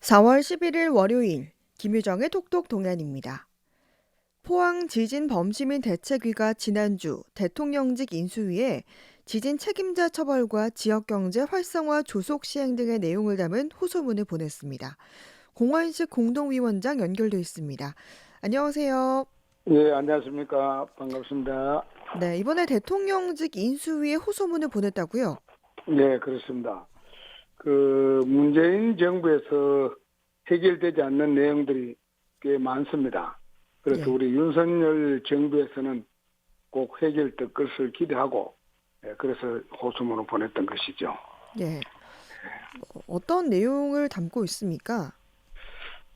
4월 11일 월요일 김유정의 톡톡 동안입니다. 포항 지진 범시민 대책위가 지난주 대통령직 인수위에 지진 책임자 처벌과 지역 경제 활성화 조속 시행 등의 내용을 담은 호소문을 보냈습니다. 공원식 공동위원장 연결돼 있습니다. 안녕하세요. 예, 안녕하십니까. 반갑습니다. 네, 이번에 대통령직 인수위에 호소문을 보냈다고요? 네, 그렇습니다. 그 문재인 정부에서 해결되지 않는 내용들이 꽤 많습니다. 그래서 예. 우리 윤석열 정부에서는 꼭 해결될 것을 기대하고 예, 그래서 호소문을 보냈던 것이죠. 예. 어, 어떤 내용을 담고 있습니까?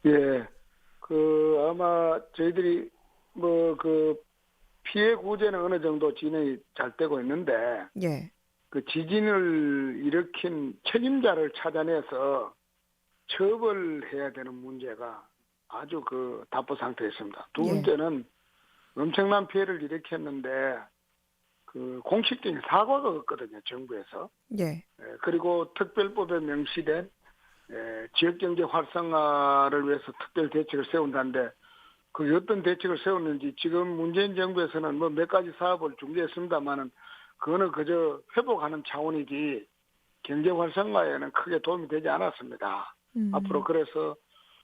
예, 그 아마 저희들이 뭐 그 피해 구제는 어느 정도 진행이 잘 되고 있는데 예. 그 지진을 일으킨 책임자를 찾아내서 처벌해야 되는 문제가 아주 그 답보 상태에 있습니다. 두 예. 번째는 엄청난 피해를 일으켰는데 그 공식적인 사과가 없거든요, 정부에서. 예. 에, 그리고 특별법에 명시된 에, 지역경제 활성화를 위해서 특별 대책을 세운다는데 그게 어떤 대책을 세웠는지 지금 문재인 정부에서는 뭐 몇 가지 사업을 중개했습니다만은 그거는 그저 회복하는 차원이지 경제 활성화에는 크게 도움이 되지 않았습니다. 음. 앞으로 그래서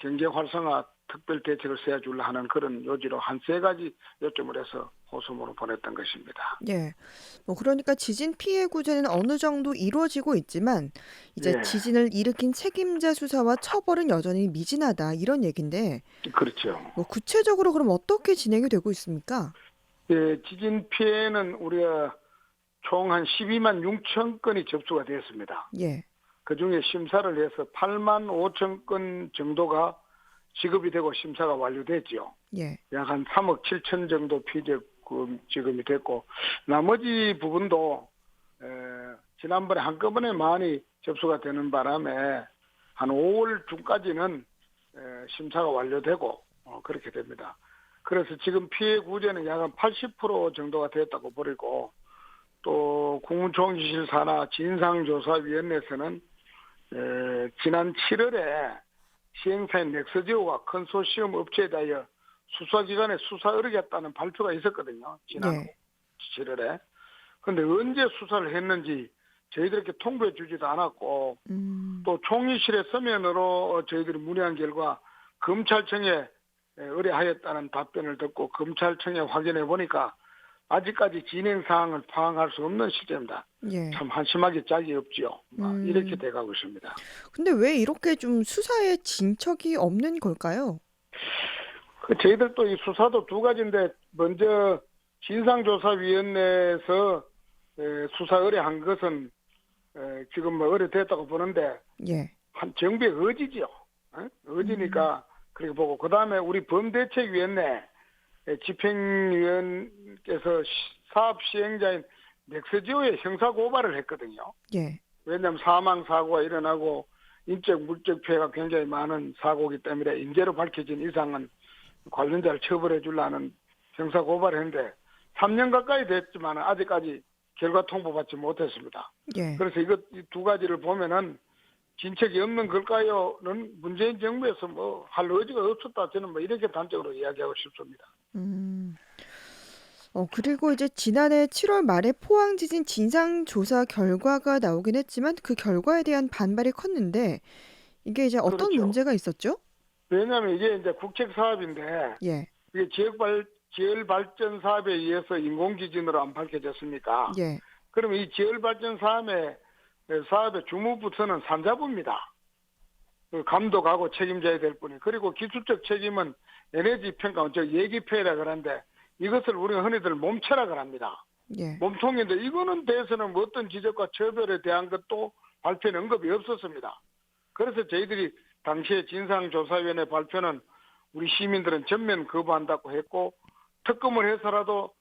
경제 활성화 특별 대책을 세워주려 하는 그런 요지로 한 세 가지 요점을 해서 호소문을 보냈던 것입니다. 예. 뭐 그러니까 지진 피해 구제는 어느 정도 이루어지고 있지만 이제 예. 지진을 일으킨 책임자 수사와 처벌은 여전히 미진하다 이런 얘긴데 그렇죠. 뭐 구체적으로 그럼 어떻게 진행이 되고 있습니까? 예, 지진 피해는 우리가 총 한 12만 6천 건이 접수가 되었습니다. 예. 그 중에 심사를 해서 8만 5천 건 정도가 지급이 되고 심사가 완료됐죠. 예. 약 한 3억 7천 정도 피해금 지급이 됐고 나머지 부분도 에, 지난번에 한꺼번에 많이 접수가 되는 바람에 한 5월 중까지는 에, 심사가 완료되고 어, 그렇게 됩니다. 그래서 지금 피해 구제는 약 한 80% 정도가 됐다고 보리고 또 국무총리실 산하 진상조사위원회에서는 에, 지난 7월에 시행사인 넥스지오와 컨소시엄 업체에 대하여 수사기관에 수사 의뢰겠다는 발표가 있었거든요. 지난 예. 7월에. 근데 언제 수사를 했는지 저희들에게 통보해 주지도 않았고 음. 또 총리실의 서면으로 저희들이 문의한 결과 검찰청에 의뢰하였다는 답변을 듣고 검찰청에 확인해 보니까 아직까지 진행 사항을 파악할 수 없는 시점입니다. 예. 참 한심하게 짝이 없지요. 아, 음. 이렇게 돼가고 있습니다. 근데 왜 이렇게 좀 수사에 진척이 없는 걸까요? 그 저희들 또 이 수사도 두 가지인데 먼저 진상조사위원회에서 에, 수사 의뢰한 것은 에, 지금 뭐 의뢰됐다고 보는데 예. 한 정부의 의지죠. 어? 의지니까 그렇게 보고 그 다음에 우리 범대책위원회 에, 집행위원 시- 사업 시행자인 넥스지오에 형사 고발을 했거든요. 예. 왜냐하면 사망 사고가 일어나고 인적 물적 피해가 굉장히 많은 사고이기 때문에 인재로 밝혀진 이상은 관련자를 처벌해 주려는 형사 고발을 했는데 3년 가까이 됐지만 아직까지 결과 통보받지 못했습니다. 예. 그래서 이것 이 두 가지를 보면은 진척이 없는 걸까요?는 문재인 정부에서 뭐 할 의지가 없었다 저는 뭐 이렇게 단적으로 이야기하고 싶습니다. 음. 어, 그리고 이제 지난해 7월 말에 포항 지진 진상 조사 결과가 나오긴 했지만 그 결과에 대한 반발이 컸는데 이게 이제 어떤 그렇죠. 문제가 있었죠? 왜냐하면 이게 이제 국책 사업인데 예. 이게 지역발 지열 발전 사업에 의해서 인공지진으로 안 밝혀졌습니까? 예. 그러면 이 지열 발전 사업의 사업의 주무부서는 산자부입니다. 그 감독하고 책임져야 될 분이 그리고 기술적 책임은 에너지 평가 즉 예기폐라 그러는데 이것을 우리가 흔히들 몸체라 합니다. 예. 몸통인데 이거는 대해서는 뭐 어떤 지적과 처벌에 대한 것도 발표는 언급이 없었습니다. 그래서 저희들이 당시에 진상조사위원회 발표는 우리 시민들은 전면 거부한다고 했고 특검을 해서라도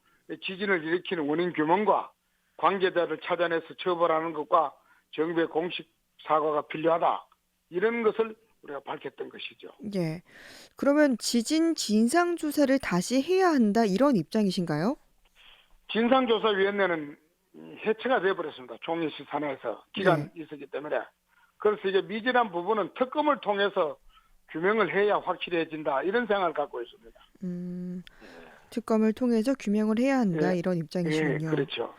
지진을 일으키는 원인 규명과 관계자를 찾아내서 처벌하는 것과 정부의 공식 사과가 필요하다. 이런 것을 우리가 밝혔던 것이죠. 예. 그러면 지진 진상 조사를 다시 해야 한다 이런 입장이신가요? 진상조사위원회는 해체가 되어버렸습니다. 총리실 산하에서 기간 네. 있었기 때문에. 그래서 이게 미진한 부분은 특검을 통해서 규명을 해야 확실해진다 이런 생각을 갖고 있습니다. 음, 특검을 통해서 규명을 해야 한다 예. 이런 예, 입장이시군요. 그렇죠.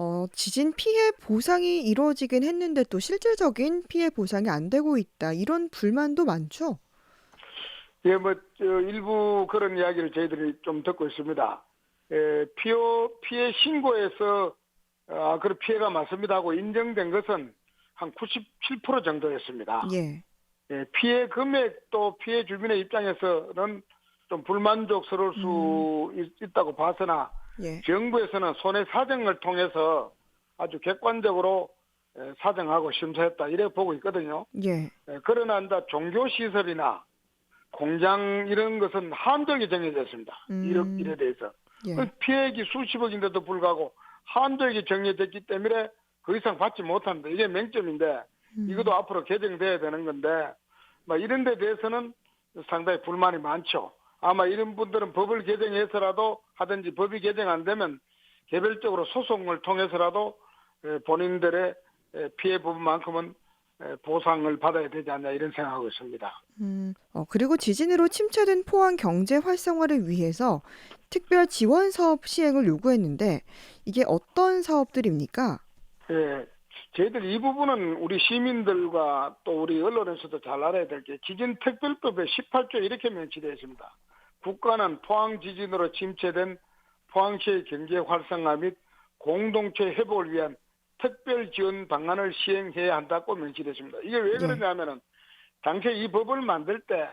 어, 지진 피해 보상이 이루어지긴 했는데 또 실질적인 피해 보상이 안 되고 있다 이런 불만도 많죠. 예, 뭐, 저, 일부 그런 이야기를 저희들이 좀 듣고 있습니다. 예, 피해, 피해 신고에서, 아, 그 피해가 맞습니다 하고 인정된 것은 한 97% 정도였습니다. 예, 예, 피해 금액도 피해 주민의 입장에서는 좀 불만족스러울 수 있, 있다고 봐서나 예, 정부에서는 손해 사정을 통해서 아주 객관적으로 예, 사정하고 심사했다 이래 보고 있거든요. 예, 예, 그러나 이제 종교 시설이나 공장 이런 것은 한정이 정해졌습니다. 음. 이력 일에 대해서 예, 그 피해액이 수십억인데도 불구하고 한정이 정해졌기 때문에 그 이상 받지 못한다. 이게 맹점인데 음, 이것도 앞으로 개정돼야 되는 건데 뭐 이런 데 대해서는 상당히 불만이 많죠. 아마 이런 분들은 법을 개정해서라도 하든지 법이 개정 안 되면 개별적으로 소송을 통해서라도 에, 본인들의 에, 피해 부분만큼은 에, 보상을 받아야 되지 않나 이런 생각하고 있습니다. 음, 어, 그리고 지진으로 침체된 포항 경제 활성화를 위해서 특별 지원 사업 시행을 요구했는데 이게 어떤 사업들입니까? 예, 저희들 이 부분은 우리 시민들과 또 우리 언론에서도 잘 알아야 될 게 지진 특별법에 18조에 이렇게 명시되어 있습니다. 국가는 포항 지진으로 침체된 포항시의 경제 활성화 및 공동체 회복을 위한 특별 지원 방안을 시행해야 한다고 명시됐습니다. 이게 왜 네. 그러냐면은 당시에 이 법을 만들 때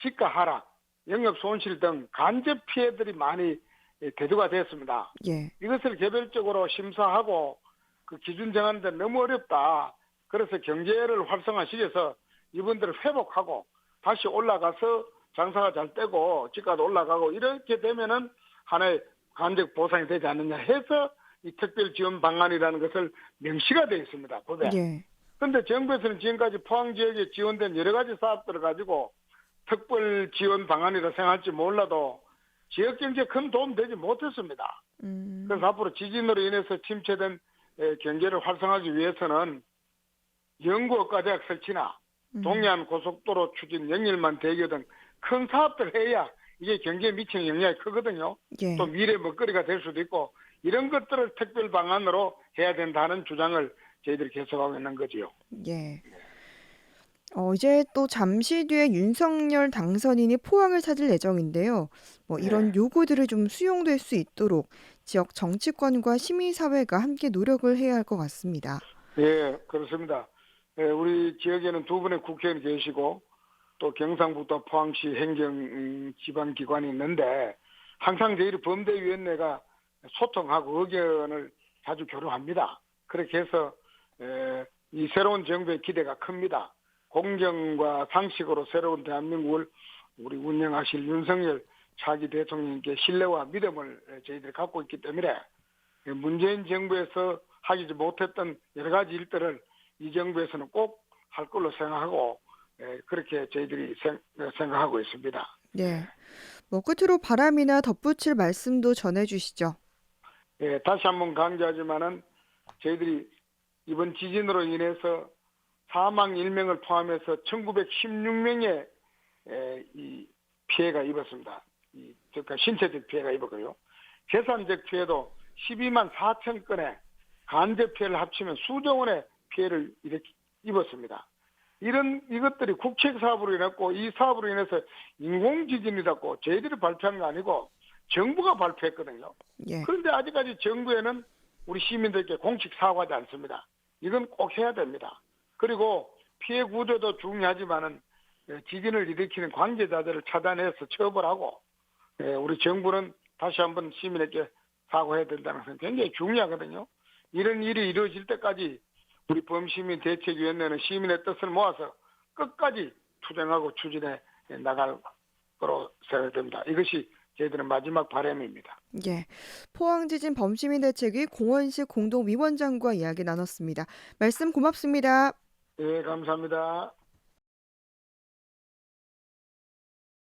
지가 하락, 영업 손실 등 간접 피해들이 많이 예, 대두가 됐습니다. 예, 이것을 개별적으로 심사하고 그 기준 정하는데 너무 어렵다. 그래서 경제를 활성화시켜서 이분들을 회복하고 다시 올라가서 장사가 잘 되고 집가도 올라가고 이렇게 되면은 하나의 간접 보상이 되지 않느냐 해서 이 특별 지원 방안이라는 것을 명시가 되어 있습니다. 법에. 예, 그런데 정부에서는 지금까지 포항 지역에 지원된 여러 가지 사업들을 가지고 특별 지원 방안이라 생각할지 몰라도 지역 경제에 큰 도움 되지 못했습니다. 음, 그래서 앞으로 지진으로 인해서 침체된 에, 경제를 활성화하기 위해서는 연구업과 대학 설치나 음, 동해안 고속도로 추진 영일만 대교 등 큰 사업들 해야 이게 경제에 미치는 영향이 크거든요. 예, 또 미래 먹거리가 될 수도 있고 이런 것들을 특별 방안으로 해야 된다는 주장을 저희들이 계속하고 있는 거지요. 예. 어, 이제 또 잠시 뒤에 윤석열 당선인이 포항을 찾을 예정인데요. 뭐 이런 요구들을 좀 수용될 수 있도록 지역 정치권과 시민사회가 함께 노력을 해야 할 것 같습니다. 예, 그렇습니다. 예, 우리 지역에는 두 분의 국회의원이 계시고 또 경상북도 포항시 행정 음, 지방기관이 있는데 항상 저희 범대위원회가 소통하고 의견을 자주 교류합니다. 그렇게 해서 에, 이 새로운 정부의 기대가 큽니다. 공정과 상식으로 새로운 대한민국을 우리 운영하실 윤석열 차기 대통령님께 신뢰와 믿음을 저희들이 갖고 있기 때문에 문재인 정부에서 하지 못했던 여러 가지 일들을 이 정부에서는 꼭 할 걸로 생각하고 에, 그렇게 저희들이 생, 생각하고 있습니다. 네. 뭐 끝으로 바람이나 덧붙일 말씀도 전해주시죠. 예, 다시 한번 강조하지만은 저희들이 이번 지진으로 인해서 사망 1명을 포함해서 1916명의 이 피해가 입었습니다. 이, 그러니까 신체적 피해가 입었고요. 재산적 피해도 12만 4천 건의 간접 피해를 합치면 수조 원의 피해를 이렇게 입었습니다. 이런 이것들이 국책 사업으로 인했고 이 사업으로 인해서 인공 지진이라고 저희들이 발표한 게 아니고 정부가 발표했거든요. 예. 그런데 아직까지 정부에는 우리 시민들께 공식 사과하지 않습니다. 이건 꼭 해야 됩니다. 그리고 피해 구조도 중요하지만은 예, 지진을 일으키는 관계자들을 차단해서 처벌하고 예, 우리 정부는 다시 한번 시민에게 사과해야 된다는 것은 굉장히 중요하거든요. 이런 일이 이루어질 때까지 우리 범시민 대책위원회는 시민의 뜻을 모아서 끝까지 투쟁하고 추진해 나갈 거로 생각됩니다. 이것이 저희들은 마지막 바람입니다. 예. 포항지진 범시민 대책위 공원식 공동위원장과 이야기 나눴습니다. 말씀 고맙습니다. 예, 감사합니다.